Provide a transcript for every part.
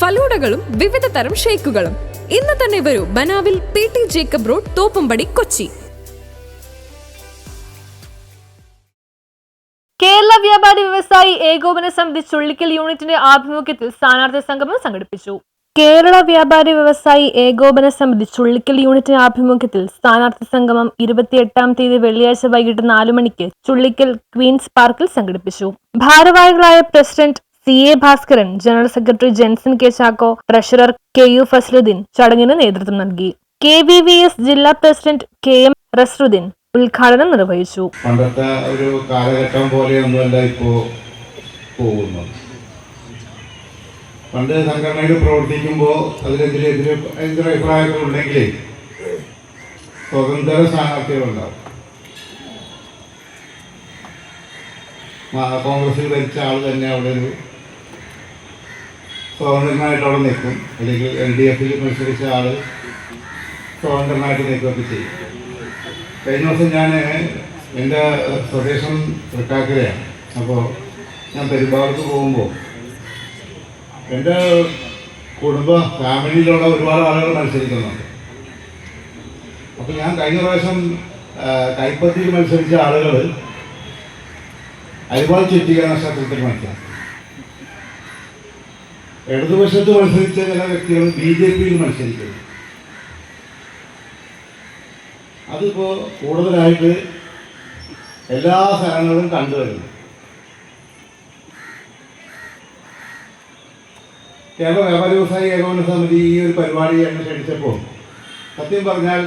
ഫലൂഡകളും വിവിധ തരം ഷേക്കുകളും. ഇന്ന് തന്നെ വരൂ ബനാവിൽ P T Jacob road Thoppumpady Kochi. Kerala വ്യാപാരി വ്യവസായി ഏകോപന സമിതി ചുള്ളിക്കൽ യൂണിറ്റിന്റെ ആഭിമുഖ്യത്തിൽ സ്ഥാനാർത്ഥി സംഗമം സംഘടിപ്പിച്ചു. കേരള വ്യാപാരി വ്യവസായി ഏകോപന സമിതി ചുള്ളിക്കൽ യൂണിറ്റിന്റെ ആഭിമുഖ്യത്തിൽ സ്ഥാനാർത്ഥി സംഗമം ഇരുപത്തിയെട്ടാം തീയതി വെള്ളിയാഴ്ച വൈകിട്ട് നാലു മണിക്ക് ചുള്ളിക്കൽ ക്വീൻസ് പാർക്കിൽ സംഘടിപ്പിച്ചു. ഭാരവാഹികളായ president C A Bhaskaran general secretary Jenson K Chacko treasurer K U Fazluddeen ചടങ്ങിന് നേതൃത്വം നൽകി. കെ വി വി എസ് ജില്ലാ പ്രസിഡന്റ് കെ എം റസ്രുദ്ദീൻ ഉദ്ഘാടനം നിർവഹിച്ചു. പണ്ടത്തെ ഒരു കാലഘട്ടം പോലെയൊന്നുമല്ല ഇപ്പോ പോകുന്നു പണ്ട് സംഘടനയിൽ പ്രവർത്തിക്കുമ്പോൾ അതിലെതിരെതിരെ എതിരഭിപ്രായങ്ങൾ ഉണ്ടെങ്കിൽ സ്വതന്ത്ര സ്ഥാനാർത്ഥികളുണ്ടാവും. കോൺഗ്രസിൽ ഭരിച്ച ആൾ തന്നെ അവിടെ ഒരു സ്വതന്ത്രനായിട്ട് അവിടെ നിൽക്കും. അല്ലെങ്കിൽ എൽ ഡി എഫിൽ മത്സരിച്ച ആൾ സ്വതന്ത്രനായിട്ട് നിൽക്കുകയൊക്കെ ചെയ്യും. കഴിഞ്ഞ ദിവസം ഞാൻ എന്റെ സ്വദേശം തൃക്കാക്കരയാണ്. അപ്പോൾ ഞാൻ പെരുമ്പാവൂർക്ക് പോകുമ്പോൾ എന്റെ കുടുംബ ഫാമിലിയിലുള്ള ഒരുപാട് ആളുകൾ മത്സരിക്കുന്നുണ്ട്. അപ്പോൾ ഞാൻ കഴിഞ്ഞ പ്രാവശ്യം കൈപ്പത്തിയിൽ മത്സരിച്ച ആളുകൾ അരിവാൾ ചുറ്റിക നക്ഷത്രത്തിൽ മത്സരം ഇടതുവശത്ത് മത്സരിച്ച ചില വ്യക്തികൾ ബി ജെ പിയിൽ മത്സരിക്കുന്നു. അതിപ്പോൾ കൂടുതലായിട്ട് എല്ലാ സ്ഥലങ്ങളും കണ്ടുവരുന്നു കേരള വ്യാപാരി വ്യവസായി ഏകോപന സമിതി ഈ ഒരു പരിപാടി എന്നെ ക്ഷണിച്ചപ്പോൾ സത്യം പറഞ്ഞാൽ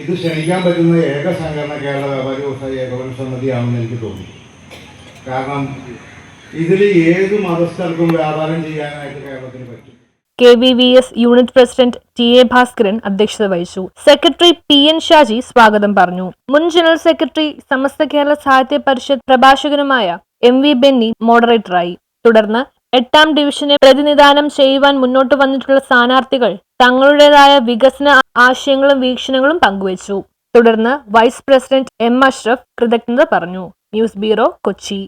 ഇത് ക്ഷണിക്കാൻ പറ്റുന്ന ഏക സംഘടന കേരള വ്യാപാരി വ്യവസായി ഏകോപന സമിതിയാണെന്ന് എനിക്ക് തോന്നി. കാരണം K V V S unit president T A Bhaskaran അധ്യക്ഷത വഹിച്ചു. സെക്രട്ടറി പി എൻ ഷാജി സ്വാഗതം പറഞ്ഞു. മുൻ ജനറൽ സെക്രട്ടറി സമസ്ത കേരള സാഹിത്യ പരിഷത്ത് പ്രഭാഷകനുമായ എം വി ബെന്നി മോഡറേറ്ററായി. തുടർന്ന് എട്ടാം ഡിവിഷനെ പ്രതിനിധാനം ചെയ്യുവാൻ മുന്നോട്ട് വന്നിട്ടുള്ള സ്ഥാനാർത്ഥികൾ തങ്ങളുടേതായ വികസന ആശയങ്ങളും വീക്ഷണങ്ങളും പങ്കുവച്ചു. തുടർന്ന് വൈസ് പ്രസിഡന്റ് എം അഷ്റഫ് കൃതജ്ഞത പറഞ്ഞു. News bureau Kochi.